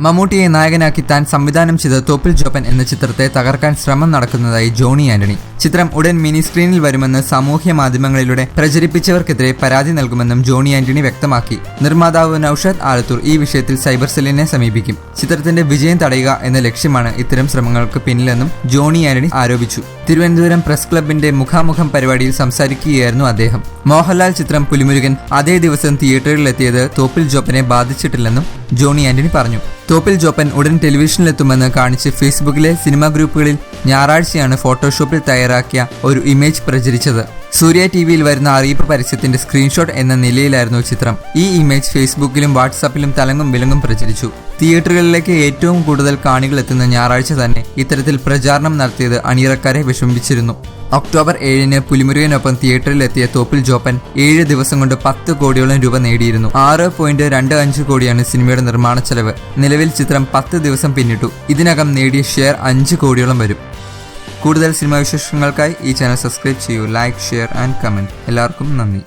മമ്മൂട്ടിയെ നായകനാക്കി താൻ സംവിധാനം ചെയ്ത തോപ്പിൽ ജോപ്പൻ എന്ന ചിത്രത്തെ തകർക്കാൻ ശ്രമം നടക്കുന്നതായി ജോണി ആന്റണി. ചിത്രം ഉടൻ മിനി സ്ക്രീനിൽ വരുമെന്ന് സാമൂഹ്യ മാധ്യമങ്ങളിലൂടെ പ്രചരിപ്പിച്ചവർക്കെതിരെ പരാതി നൽകുമെന്നും ജോണി ആന്റണി വ്യക്തമാക്കി. നിർമ്മാതാവ് നൌഷാദ് ആലത്തൂർ ഈ വിഷയത്തിൽ സൈബർ സെല്ലിനെ സമീപിക്കും. ചിത്രത്തിന്റെ വിജയം തടയുക എന്ന ലക്ഷ്യമാണ് ഇത്തരം ശ്രമങ്ങൾക്ക് പിന്നിലെന്നും ജോണി ആന്റണി ആരോപിച്ചു. തിരുവനന്തപുരം പ്രസ് ക്ലബിന്റെ മുഖാമുഖം പരിപാടിയിൽ സംസാരിക്കുകയായിരുന്നു അദ്ദേഹം. മോഹൻലാൽ ചിത്രം പുലിമുരുകൻ അതേ ദിവസം തിയേറ്ററിലെത്തിയത് തോപ്പിൽ ജോപ്പനെ ബാധിച്ചിട്ടില്ലെന്നും ജോണി ആന്റണി പറഞ്ഞു. തോപ്പിൽ ജോപ്പൻ ഉടൻ ടെലിവിഷനിലെത്തുമെന്ന് കാണിച്ച് ഫേസ്ബുക്കിലെ സിനിമാ ഗ്രൂപ്പുകളിൽ ഞായറാഴ്ചയാണ് ഫോട്ടോഷോപ്പിൽ തയ്യാറാക്കിയ ഒരു ഇമേജ് പ്രചരിച്ചത്. സൂര്യ ടി വിയിൽ വരുന്ന അറിയിപ്പ് പരസ്യത്തിന്റെ സ്ക്രീൻഷോട്ട് എന്ന നിലയിലായിരുന്നു ചിത്രം. ഈ ഇമേജ് ഫേസ്ബുക്കിലും വാട്സാപ്പിലും തലങ്ങും വിലങ്ങും പ്രചരിച്ചു. തിയേറ്ററുകളിലേക്ക് ഏറ്റവും കൂടുതൽ കാണികൾ എത്തുന്ന ഞായറാഴ്ച തന്നെ ഇത്തരത്തിൽ പ്രചാരണം നടത്തിയത് അണിയറക്കാരെ വിഷമിപ്പിച്ചിരുന്നു. ഒക്ടോബർ ഏഴിന് പുലിമുരുകനൊപ്പം തിയേറ്ററിലെത്തിയ തോപ്പിൽ ജോപ്പൻ ഏഴ് ദിവസം കൊണ്ട് പത്ത് കോടിയോളം രൂപ നേടിയിരുന്നു. ആറ് പോയിന്റ് രണ്ട് അഞ്ച് കോടിയാണ് സിനിമയുടെ നിർമ്മാണ ചെലവ്. നിലവിൽ ചിത്രം പത്ത് ദിവസം പിന്നിട്ടു. ഇതിനകം നേടിയ ഷെയർ അഞ്ച് കോടിയോളം വരും. കൂടുതൽ സിനിമാ വിശേഷങ്ങൾക്കായി ഈ ചാനൽ സബ്സ്ക്രൈബ് ചെയ്യൂ ലൈക്ക് ഷെയർ ആൻഡ് കമന്റ് എല്ലാവർക്കും നന്ദി.